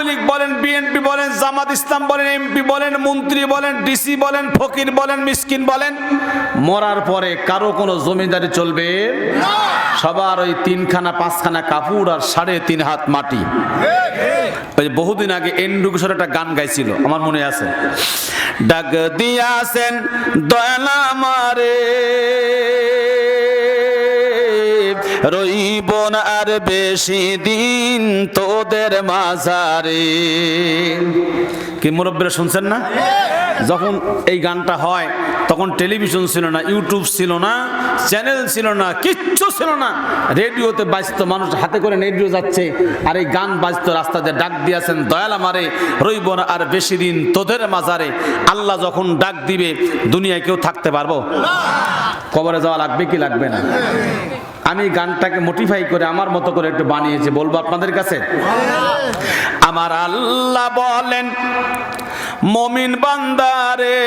আওয়ামী লীগ বলেন বিএনপি বলেন, জামাত ইসলাম বলেন এমপি বলেন, মন্ত্রী বলেন ডিসি বলেন, ফকির বলেন, মিসকিন বলেন, মরার পরে কারও কোনো জমিদারি চলবে? সবার ওই তিনখানা, পাঁচখানা কাপড় আর সাড়ে তিন হাত মাটি। ওই বহুদিন আগে এন্ডু কিশোর একটা গান গাইছিল, আমার মনে আছে। ডাক দিয়াছেন, দয়ালা মারে রইব না আর বেশি দিন তোদের মাঝারে। কি মুরব্বীরা শুনছেন না? যখন এই গানটা হয়, তখন টেলিভিশন ছিল না, ইউটিউব ছিল না, চ্যানেল ছিল না, কিচ্ছু ছিল না। রেডিওতে বাজতো মানুষ হাতে করে রেডিও যাচ্ছে, আর এই গান বাজতো রাস্তাতে ডাক দিয়েছেন, দয়াল আমারে রইব না আর বেশি দিন তোদের মাঝারে। আল্লাহ যখন ডাক দিবে, দুনিয়ায় কেউ থাকতে পারব? কবরে যাওয়া লাগবে কি লাগবে না? আমি গানটাকে মোটিফাই করে আমার মতো করে একটু বানিয়েছি, বলব আপনাদের কাছে। আমার আল্লাহ বলেন, মমিন বান্দারে,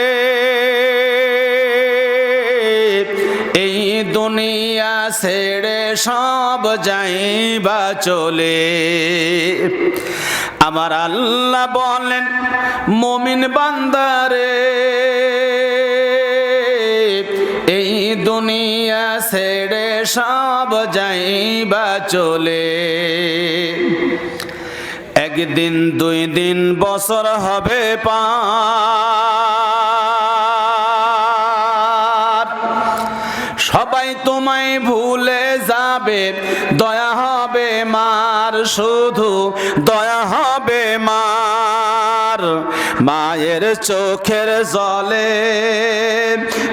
এই দুনিয়া ছেড়ে সব যাইবা চলে। আমার আল্লাহ বলেন, মমিন বান্দারে দুনিয়া ছেড়ে সব যাইবা চলে। একদিন, দুই দিন, বছর হবে পার। সবাই তোমায় ভুলে যাবে, দয়া হবে মার, শুধু দয়া হবে মার। মায়ের চোখের জলে,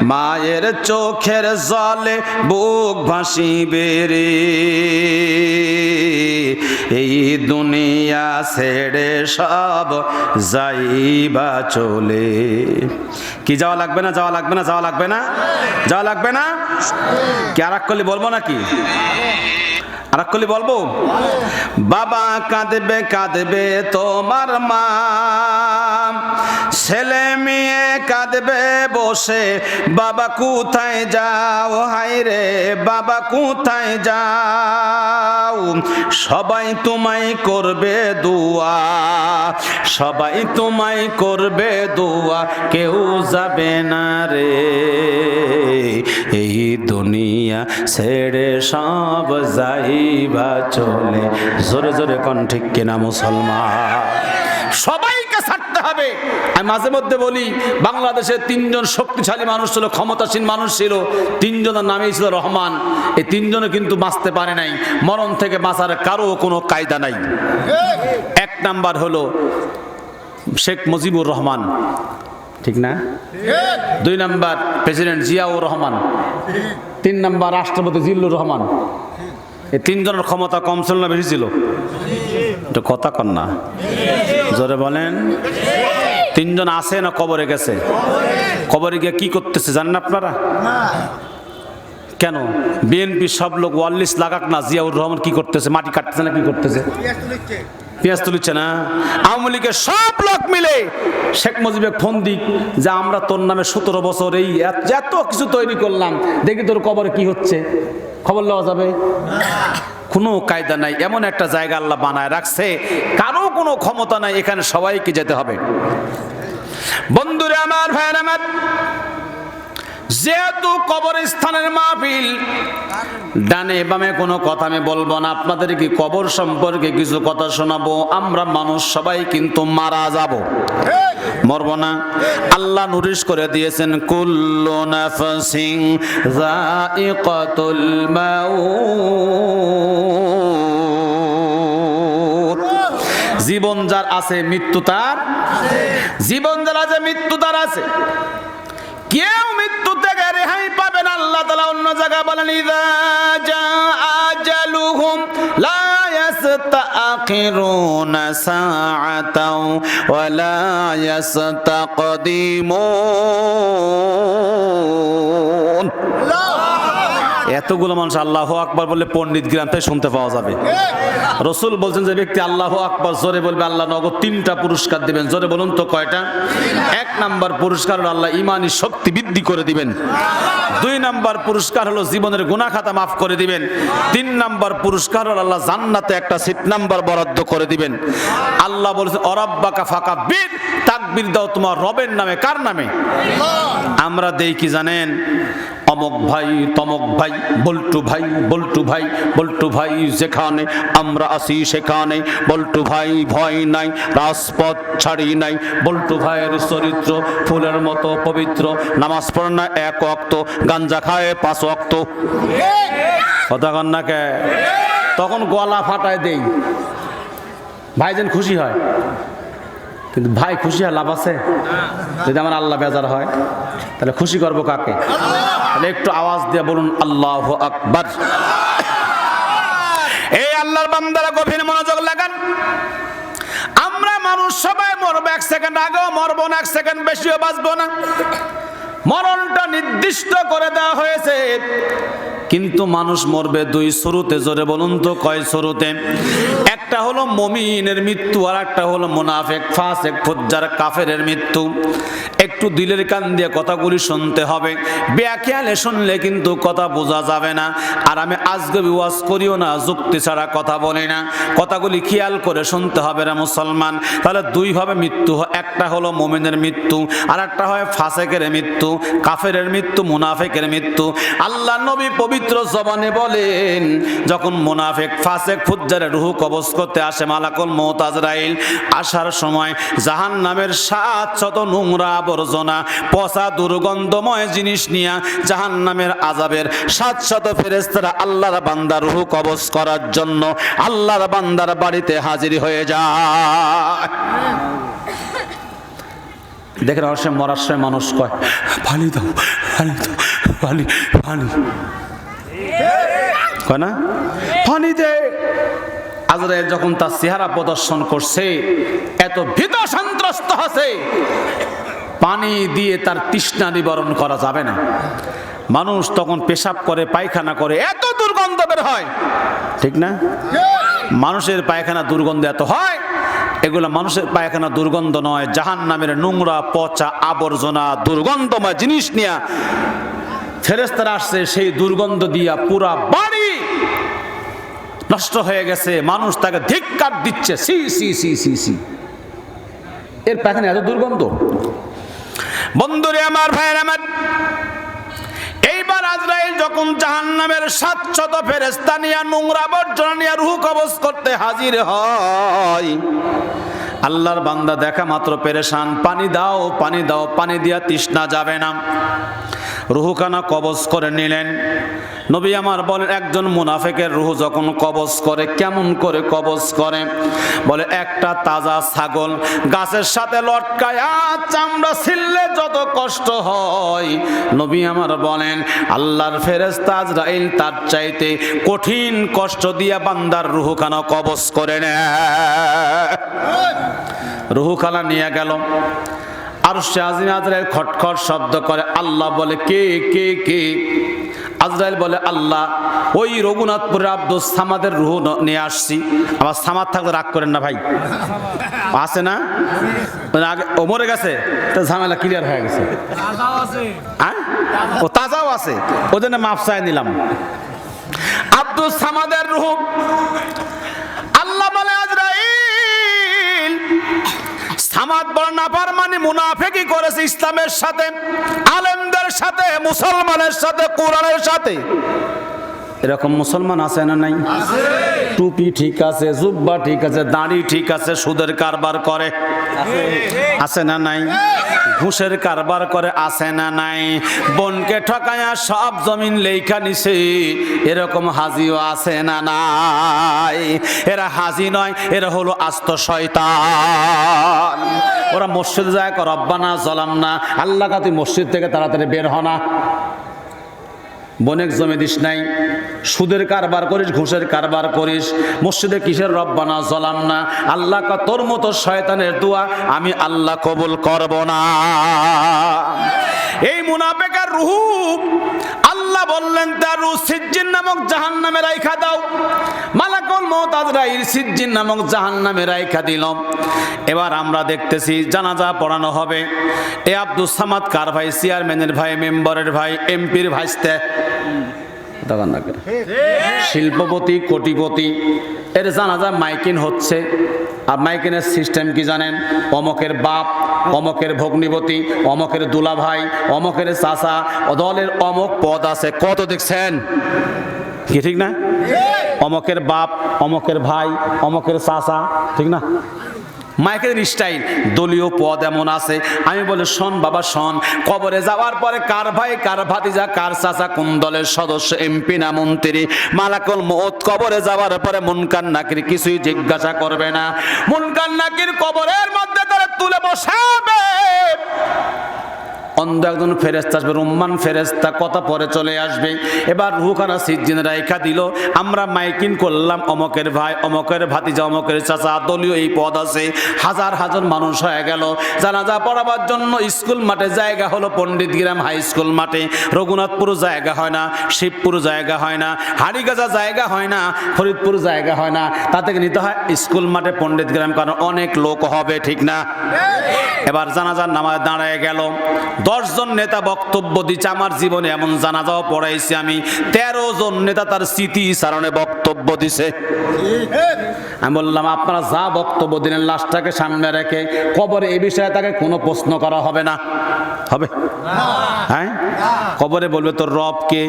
মায়ের চোখের জলে বুক ভাসিবে রে। এই দুনিয়া ছেড়ে সব যাইবা চলে। কি যাওয়া লাগবে না, যাওয়া লাগবে না, যাওয়া লাগবে না? যাওয়া লাগবে না? কি আর করলে বলব নাকি? আর করলে বলব? বাবা কাঁদবে কাঁদবে তোমার মা। ছেলে মেয়ে কাঁদবে বসে, বাবা কোথায় যাও? হাই রে, বাবা কোথায় যাও? সবাই তোমায় করবে দুয়া, সবাই তোমায় করবে দুয়া, কেউ যাবে না রে। এই দুনিয়া ছেড়ে সব যাইবা চলে। জোরে জোরে কোন ঠিক কিনা মুসলমান? সবাইকে হবে। আমি মাঝে মধ্যে বলি, বাংলাদেশে তিনজন শক্তিশালী মানুষ ছিল, ক্ষমতাসীন মানুষ ছিল, তিনজনের নামেই ছিল রহমান। এই তিনজনে কিন্তু বাঁচতে পারে নাই। মরণ থেকে বাঁচার কারও কোনো কায়দা নাই। এক নাম্বার হলো শেখ মুজিবুর রহমান। ঠিক না? দুই নাম্বার প্রেসিডেন্ট জিয়াউর রহমান। তিন নাম্বার রাষ্ট্রপতি জিল্লুর রহমান। এই তিনজনের ক্ষমতা কম ছিল না, বেশি ছিল? কথা কন না। জোরে বলেন। তিনজন আছে না কবরে গেছে? কবরে গিয়ে কি করতেছে জানেন আপনারা? কেন? বিএনপি সব লোক ওয়াল্লিশ লাগাক না জিয়াউর রহমান কি করতেছে? মাটি কাটতেছে না কি করতেছে? পেঁয়াজ তুলিচ্ছে না। আওয়ামী লীগের সব লোক মিলে শেখ মুজিবের ফোন দিক যে আমরা তোর নামে সতেরো বছর এই এত- কিছু তৈরি করলাম। দেখি তোর কবরে কি হচ্ছে? খবর লওয়া যাবে? কোনো কায়দা নাই, এমন একটা জায়গা আল্লাহ বানায় রাখছে, কারও কোনো ক্ষমতা নাই, এখানে সবাইকে যেতে হবে। বন্ধুরে আমার, ভাইয়ের আমার যেহেতু কবরস্থানের মাহফিল, ডানে বামে কোনো কথা আমি বলব না, আপনাদের কি কবর সম্পর্কে কিছু কথা শোনাবো? আমরা মানুষ, সবাই কিন্তু মারা যাব। মরব না। আল্লাহ নুরিশ করে দিয়েছেন, কুল্লু নাফসিং যায়িকাতুল মাউত। জীবন যার আছে, মৃত্যু তার। জীবন যার আছে, মৃত্যু তার আছে। কেউ মৃত্যু পাবেন। আল্লাহ তালা অন্য জায়গায় বলেন ইদা ইয়াস্তাকদিমুন। এতগুলো মানুষ আল্লাহ আকবার বললে পণ্ডিত গ্রান্থে শুনতে পাওয়া যাবে। রসুল বলছেন যে ব্যক্তি আল্লাহ আকবার জোরে বলবে, আল্লাহ নগদ তিনটা পুরস্কার দিবেন। জোরে বলুন তো কয়টা? এক নাম্বার পুরস্কার হলো আল্লাহ ইমানি শক্তি বৃদ্ধি করে দিবেন। দুই নাম্বার পুরস্কার হলো জীবনের গুনাহ খাতা মাফ করে দিবেন। তিন নাম্বার পুরস্কার হলো আল্লাহ জান্নাতে একটা সিট নাম্বার বরাদ্দ করে দিবেন। আল্লাহ বলেছেন অরাব্বাকা ফাঁকা বীর তাকবীর দাও তোমার রবের নামে। কার নামে? আমরা দেই কি জানেন? অমক ভাই, তমক ভাই, বল্টু ভাই বল্টু ভাই বল্টু ভাই যেখানে আমরা আসি সেখানে, বল্টু ভাই ভয় নাই, রাজপথ ছাড়ি নাই, বল্টু ভাইয়ের চরিত্র ফুলের মতো পবিত্র, নামাজ পড়ে না এক অক্ত গাঞ্জা খায় পাঁচ অক্ত কথা না কে? তখন গলা ফাটায় দেই। ভাইজান খুশি হয়। কিন্তু ভাই খুশি হয় লাভ আছে? যদি আমার আল্লাহ বেজার হয়, তাহলে খুশি করব কাকে? তাহলে একটু আওয়াজ দিয়ে বলুন, আল্লাহ আকবার। এই আল্লাহর বান্দারা গভীর মনোযোগ লাগান। আমরা মানুষ সবাই মরবো এক সেকেন্ড আগেও মরবো না, এক সেকেন্ড বেশিও বাঁচবো না। মরণটা নির্দিষ্ট করে দেওয়া হয়েছে। কিন্তু মানুষ মরবে দুই শুরুতে জোরে বলুন তো কয় শুরুতে একটা হলো মমিনের মৃত্যু আর একটা হলো মোনাফেক, ফাসেক, ফুজ্জার, কাফেরের মৃত্যু। একটু দিলের কান দিয়ে কথাগুলি শুনতে হবে। ব্যাখ্যালে শুনলে কিন্তু কথা বোঝা যাবে না। আর আমি আজকে বিওয়াজ করিও না, যুক্তি ছাড়া কথা বলি না। কথাগুলি খেয়াল করে শুনতে হবে না মুসলমান। তাহলে দুইভাবে মৃত্যু, একটা হলো মোমেনের মৃত্যু আর একটা হয় ফাসেকের মৃত্যু, কাফেরের মৃত্যু, মুনাফেকের মৃত্যু। আল্লাহ নবী পবিত্র জবানে বলেন, যখন মুনাফেক ফাসেক ফুজ্জারে রুহু কবজ করতে আসে মালাকুল মৌতাজরাইল আসার সময় জাহান নামের সাত শত নোংরা আবর্জনা, পচা দুর্গন্ধময় জিনিস নিয়ে জাহান নামের আজাবের সাত শত ফেরেস্তারা আল্লাহর বান্দার রুহু কবজ করার জন্য আল্লাহর বান্দার বাড়িতে হাজির হয়ে যায়। অবশ্য মরার সময় মানুষ কয় পানি দাও পানি দাও পানি পানি কয় না? আজরাইল যখন তার চেহারা প্রদর্শন করছে, এত ভীত সন্ত্রস্ত আছে পানি দিয়ে তার তৃষ্ণা নিবারণ করা যাবে না। মানুষ তখন পেশাব করে, পায়খানা করে, এত দুর্গন্ধ বের হয়। ঠিক না? মানুষের পায়খানা দুর্গন্ধ এত হয়, এগুলো মানুষের পায়খানা দুর্গন্ধ নয় জাহান নামের নোংরা, পচা আবর্জনা, দুর্গন্ধময় জিনিস নিয়ে ফেরেস্তারা আসছে, সেই দুর্গন্ধ দিয়া পুরা নষ্ট হয়ে গেছে, মানুষ তাকে ধিক্কার দিচ্ছে, C C C C C. এর পায়খানা এত দুর্গন্ধ। বন্ধুরে আমার ভাইয়ের আমার, এইবার আজরাইল যখন জাহান্নামের সাতশত ফেরেস্তা নিয়ে নোংরা আবর্জনা নিয়ে রুহু কবজ করতে হাজির হয়, আল্লাহর বান্দা দেখা মাত্র পেরেশান, পানি দাও পানি দাও, পানি দিয়া তৃষ্ণা যাবে না। রুহুখানা কবজ করে নিলেন। নবী আমার বলেন, একজন মুনাফেকের রুহু যখন কবজ করে, কেমন করে কবজ করে? বলে, একটা তাজা ছাগল গাছের সাথে লটকায় চামড়া ছিললে যত কষ্ট হয়। নবী আমার বলেন, আল্লাহর ফেরেস্তা আজরাইল তার চাইতে কঠিন কষ্ট দিয়া বান্দার রুহুখানা কবজ করে নেয়। রুহুখানা নিয়ে গেল। আর সে আজিম আজরাইল খটখট শব্দ করে আল্লাহ বলে কে কে কে? আজরাইল বলে আল্লাহ ওই রঘুনাথপুরের আব্দুল সামাদের রুহ নিয়ে আসছি। আমার সামাদ থাকলে রাগ করেন না ভাই। আছে না? মানে আগে ও মরে গেছে? তো ঝামেলা ক্লিয়ার হয়ে গেছে। হ্যাঁ ও তাজাও আছে। ও জন্য মাপ চাই নিলাম। আব্দুল সামাদের রুহু সামাদ বড় নাপার মানে মুনাফেকি করেছে ইসলামের সাথে আলেমদের সাথে মুসলমানের সাথে কোরআনের সাথে। এরকম মুসলমান আছে না নাই? টুপি ঠিক আছে, জুব্বা ঠিক আছে, দাড়ি ঠিক আছে, সুদের কারবার করে। আছে না নাই? ঘুষের কারবার করে, আছে না নাই? বনকে ঠকায়া সব জমিন লেখা নিছে। এরকম হাজিও আছে না নাই? এরা হাজি নয়, এরা হলো আস্ত শয়তান। ওরা মসজিদ যায় রব্বানা জলাম না আল্লাহ কা তুই মসজিদ থেকে তাড়াতাড়ি বের হ না। বনেক জমি দিস নাই। সুদের কারবার করিস, ঘুষের কারবার করিস। মসজিদে কিসের রব্বানা জলাম না। আল্লাহ তোর মতো শয়তানের দোয়া আমি আল্লাহ কবুল করব না। এই মুনাফেকের রুহু আল্লাহ বললেন তার রুহ সিজ্জিন নামক জাহান নামে রাইখা দাও। মালাকুল মৌত আজরাইল সিজ্জিন নামক জাহান নামে রাইখা দিল। এবার আমরা দেখতেছি জানাজা পড়ানো হবে। এ আব্দুল সামাদ কার ভাই চেয়ারম্যানের ভাই মেম্বারের ভাই এমপির ভাইস্তে। শিল্পপতি কোটিপতি এর জানাজা মাইকিন হচ্ছে। মাইকিনের সিস্টেম কি জানেন? অমকের বাপ, অমকের ভগ্নিপতি, অমকের দুলা ভাই অমকের চাষা দলের অমক পদ আছে। কত দেখছেন? কি ঠিক না? অমকের বাপ, অমকের ভাই, অমকের চাষা ঠিক না? মাইকের স্টাইল, দলীয় পদ এমন আছে। আমি বলে, শোন বাবা, শোন। কবরে যাওয়ার পরে কার ভাই, কার ভাতিজা, কার চাচা, কোন দলের সদস্য, এমপি না মন্ত্রী? মালাকুল মত কবরে যাওয়ার পরে মুনকান নাকির কিছুই জিজ্ঞাসা করবে না। মুনকান নাকির কবরের মধ্যে তারা তুলে বসাবে। অন্ধ একজন ফেরেস্তা আসবে রুম্মান ফেরেস্তা কথা পরে চলে আসবে। এবার রুখানা সিজ্জিন রাইখা দিল আমরা মাইকিং করলাম অমকের ভাই অমকের ভাতিজা অমকের চাচা দলীয় এই পদ আছে। হাজার হাজার মানুষ হয়ে গেল। জানাজা পড়াবার জন্য স্কুল মাঠে জায়গা হলো পণ্ডিত গ্রাম হাই স্কুল মাঠে। রঘুনাথপুর জায়গা হয় না শিবপুর জায়গা হয় না হাড়িগাজা জায়গা হয় না ফরিদপুর জায়গা হয় না। তা থেকে নিতে হয় স্কুল মাঠে পণ্ডিত গ্রাম কারণ অনেক লোক হবে ঠিক না? এবার জানাজার নামাজ দাঁড়ায় গেল। দশজন নেতা বক্তব্য দিচ্ছে। আমার জীবনে এমন জানাজাও পড়াইছি আমি। তেরো জন নেতা তার স্মৃতি সারণে বক্তব্য দিছে। আমি বললাম, আপনারা যা বক্তব্য দিলেন, লাশটাকে সামনে রেখে কবরে এ বিষয়ে তাকে কোনো প্রশ্ন করা হবে না। হবে? হ্যাঁ? কবরে বলবে, তোর রব কে?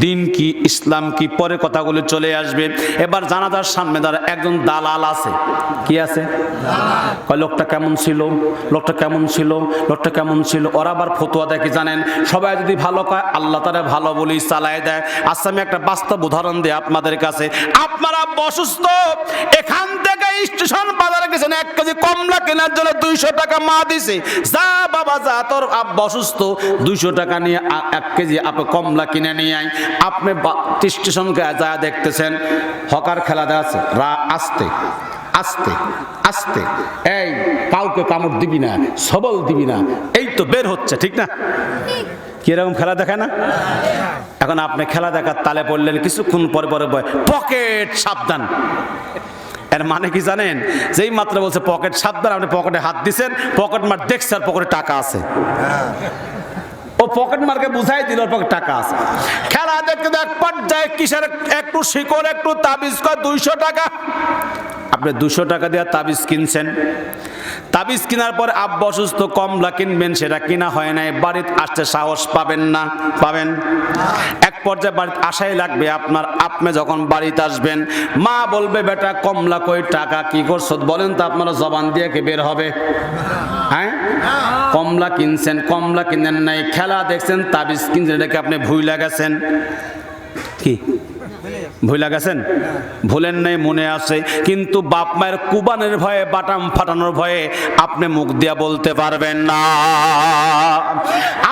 দিন কি? ইসলাম কি? পরে কথাগুলো চলে আসবে। এবার জানাজার সামনে দাঁড়া, একজন দালাল আছে। কি আছে? লোকটা কেমন ছিল? লোকটা কেমন ছিল? লোকটা কেমন ছিল? ওরা আবার ফতুয়া কি জানেন? সবাই যদি ভালো কয়, আল্লাহ তারা ভালো বলি চালায় দেয়। আচ্ছা আমি একটা বাস্তব উদাহরণ দিই আপনাদের কাছে। আপনারা অসুস্থ, এখান থেকে স্টেশন বাজারে গেছেন, এক কেজি কমলা কেনার জন্য দুইশো টাকা মা দিছে। যা বাবা, যা, তোর আব্বা অসুস্থ, দুইশো টাকা নিয়ে এক কেজি আপনি কমলা কিনে নিয়ে আয়। আপনি স্টেশনকে যা দেখতেছেন, হকার খেলা দেওয়া আছে। রা, আস্তে আস্তে আস্তে। এই, কাউকে কামড় দিবি না, সবল দিবি না। এই তো বের হচ্ছে, ঠিক না? কীরকম খেলা দেখায় না? এখন আপনি খেলা দেখার তালে পড়লেন, কিছুক্ষণ পরে পরে পকেট সাবধান। এর মানে কি জানেন? যেই মাত্র বলছে পকেট সাবধান, আপনি পকেটে হাত দিছেন, পকেট মার দেখছে আর পকেটে টাকা আছে। ও পকেট মার্কে বুঝাই দিল পকেটে টাকা আছে। খেলা দেখতে দেখ, পর্যায়ে কিসের একটু শিকড়, একটু তাবিজ, কয়, দুইশো টাকা। আপনি দুশো টাকা দিয়ে তাবিজ কিনছেন তাবিজ কেনার পর আব্বা অসুস্থ, কমলা কিনবেন, সেটা কিনা হয় নাই। বাড়িতে আসতে সাহস পাবেন না। পাবেন? এক পর্যায়ে বাড়িতে আসাই লাগবে আপনার আপনি যখন বাড়িতে আসবেন। মা বলবে, বেটা, কমলা কই, টাকা কি করছ? বলেন তো আপনারা জবান দিয়ে কি বের হবে? হ্যাঁ? কমলা কিনছেন, কমলা কিনেন নাই। খেলা দেখছেন, তাবিজ কিনছেন এটাকে আপনি ভুইলা গেছেন? কি? ভুলে গেছেন? ভুলেন নাই, মনে আছে। কিন্তু বাপ মায়ের কুবানের ভয়ে, বাটাম ফাটানোর ভয়ে আপনি মুখ দিয়া বলতে পারবেন না।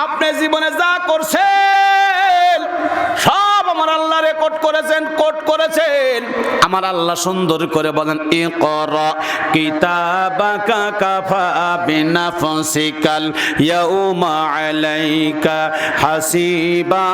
আপনি জীবনে যা করছেন, সব আমার আল্লাহ রেকর্ড করেছেন, কোট করেছেন। আমার আল্লাহ সুন্দর করে বলেন এ কর কিতাবাকা কাফা বিনাফসিকাল ইয়াউমা আলাইকা হাসিবা।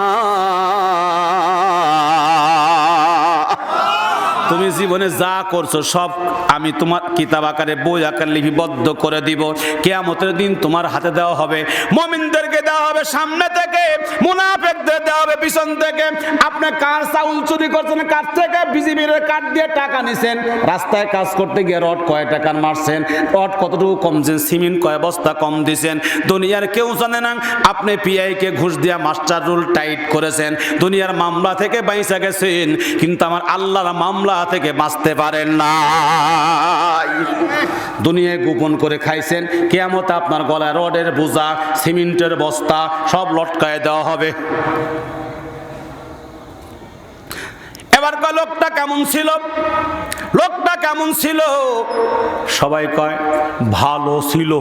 তুমি জীবনে যা করছ, সব আমি তোমার কিতাব আকারে, বই আকারে লিপিবদ্ধ করে দিব। কেয়ামতের দিন তোমার হাতে দেওয়া হবে, মমিনদেরকে দেওয়া হবে সামনে থেকে, মুনাফেকদের দেওয়া হবে পিছন থেকে। আপনি কার চাউল চুরি করছেন, কার থেকে বিজিবির কাঠ দিয়ে টাকা নিছেন? রাস্তায় কাজ করতে গিয়ে রড কয় টাকা মারছেন, রড কতটুকু কমছেন, সিমেন্ট কয় বস্তা কম দিছেন? দুনিয়ার কেউ জানে না, আপনি পিআই কে ঘুষ দিয়া মাস্টার রুল টাইট করেছেন। দুনিয়ার মামলা থেকে বাইসা গেছেন, কিন্তু আমার আল্লাহর মামলা থেকে বাঁচতে পারেন না দুনিয়ায় গোপন করে খাইছেন, কেয়ামত আপনার গলায় রডের বোঝা, সিমেন্টের বস্তা, সব লটকায় দেওয়া হবে এবার কল কয় লোকটা কেমন ছিল? লোকটা কেমন ছিল? সবাই কয়, ভালো ছিল।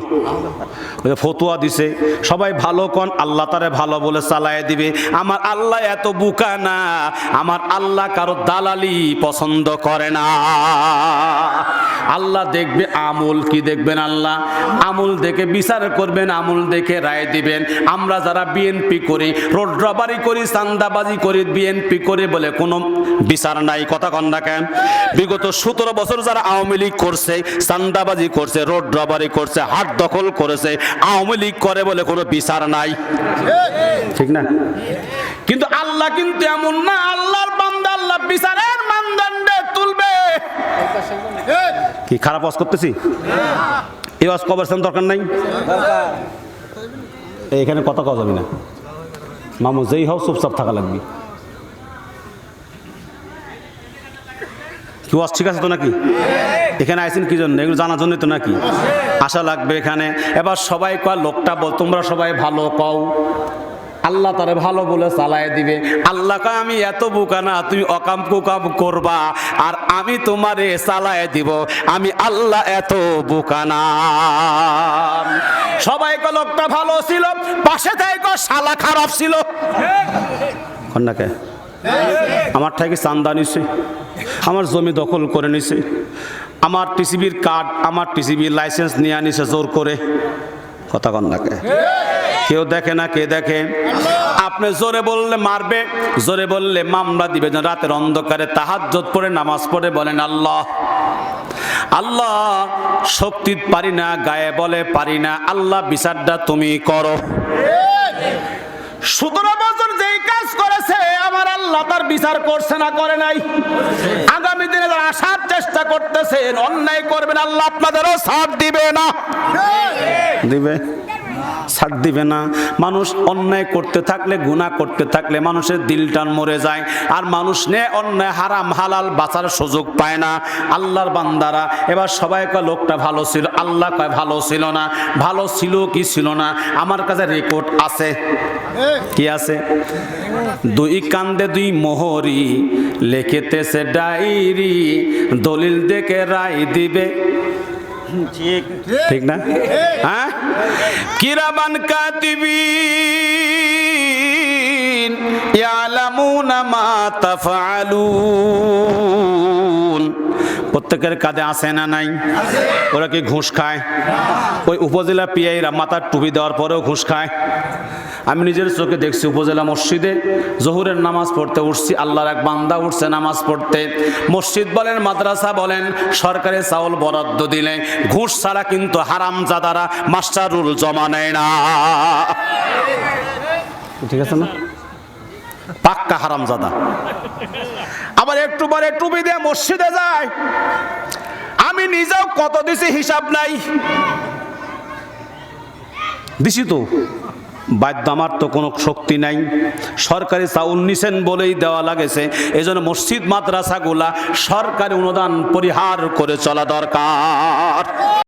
ফতুয়া দিছে, সবাই ভালো কন, আল্লাহ তারে ভালো বলে চালায় দিবে। আমার আল্লাহ এত বুকা না, আমার আল্লাহ কারও দালালি পছন্দ করে না। আল্লাহ দেখবে আমল কি দেখবেন আল্লাহ? আমল দেখে বিচার করবেন, আমল দেখে রায় দিবেন। আমরা যারা বিএনপি করি, রোড রবারি করি, চান্দাবাজি করি, বিএনপি করে বলে কোনো বিচার নাই, কথা কন না কেন? বিগত সতেরো বছর যারা আওয়ামী লীগ করছে, চান্দাবাজি করছে, রোড রবারি করছে, হাট দখল করেছে, আওয়ামী লীগ করে বলে কোনো বিচার নাই। ঠিক না? কিন্তু আল্লাহ কিন্তু এমন না, আল্লাহর বান্দা, আল্লাহ বিচারের মানদণ্ডে তুলবে। কি, খারাপ ওয়াজ করতেছি? এই ওয়াজ কবরস্থান দরকার নাই? এখানে কথা কওয়া যাবে না। মামু, যেই হও চুপচাপ থাকা লাগবে। ওয়াজ ঠিক আছে তো নাকি? এখানে আইসেন কি জন্য? এগুলো জানার জন্যই তো নাকি? আশা লাগবে এখানে। এবার সবাই কয় লোকটা বল তোমরা সবাই ভালো কও। আল্লাহ তারে ভালো বলে চালায় দিবে। আল্লাহ কয় আমি এত বোকা না তুমি অকাম কুকাম করবা। আর আমি তোমারে চালায় দিব। আমি আল্লাহ এত বোকা না। সবাই কয় লোকটা ভালো ছিল পাশে থেকে শালা খারাপ ছিল। কন্যাকে? আমার থেকে চান্দা নিছে? আমার জমি দখল করে নিছে। আমার টিসিবির কার্ড, আমার টিসিবির লাইসেন্স নিয়ে আনিছে জোর করে। কথা কন কন্যাকে কেউ দেখে না, কে দেখে? আপনি জোরে বললে মারবে, জোরে বললে মামলা দিবে। রাতের অন্ধকারে তাহাজ্জত পড়ে, নামাজ পড়ে বলেন, আল্লাহ আল্লাহ, শক্তি পারি না, গায়ে বলে পারি না। আল্লাহ, বিচারটা তুমি করো সতেরো বছর যেই কাজ করেছে আমার আল্লাহ তার বিচার করছে না, করে নাই। আগামী দিনে যারা আসার চেষ্টা করতেছেন, অন্যায় করবেন, আল্লাহ আপনাদেরও সাথ দিবে না। দিবে? ছাড় দিবে না। মানুষ অন্যায় করতে থাকলে, গুনাহ করতে থাকলে মানুষের দিলটান মরে যায়। আর মানুষ নে অন্যায়, হারাম, হালাল বাঁচার সুযোগ পায় না। আল্লাহর বান্দারা, এবার সবাই কয়, লোকটা ভালো ছিল। আল্লাহ কয়, ভালো ছিল না। ভালো ছিল কি ছিল না? আমার কাছে রেকর্ড আছে। কি আছে? দুই কান্দে দুই মোহরি লেখেতেছে ডায়েরি, দলিল দেখে রায় দিবে। ঠিক না? হ্যাঁ? কিরামান কাতিবিন, ইয়ালামুনা মা তাফআলুন। প্রত্যেকের কাঁধে আছে না নাই? ওরা কি ঘুষ খায়? ওই উপজেলা পিআইরা মাথার টুপি দেওয়ার পরেও ঘুষ খায়। আমি নিজের চোখে দেখছি উপজেলা মসজিদে জহুরের নামাজ পড়তে উঠছি আল্লাহর এক বান্দা উঠছে নামাজ পড়তে। মসজিদ বলেন মাদ্রাসা বলেন সরকারি চাউল বরাদ্দ দিলে ঘুষ ছাড়া কিন্তু হারাম জাদারা মাস্টারুল জমা নেয় না। ঠিক আছে না? পাক্কা হারাম জাদা আবার একটু পরে টুপি দিয়ে মসজিদে যায়। আমি নিজেও কত দিছি হিসাব নাই। দিছি তো। বাদ্য আমার তো কোনো শক্তি নাই। সরকারি চাউল নিছেন বলেই দেওয়া লাগেছে। এই জন্য মসজিদ, মাদ্রাসাগুলা সরকারি অনুদান পরিহার করে চলা দরকার।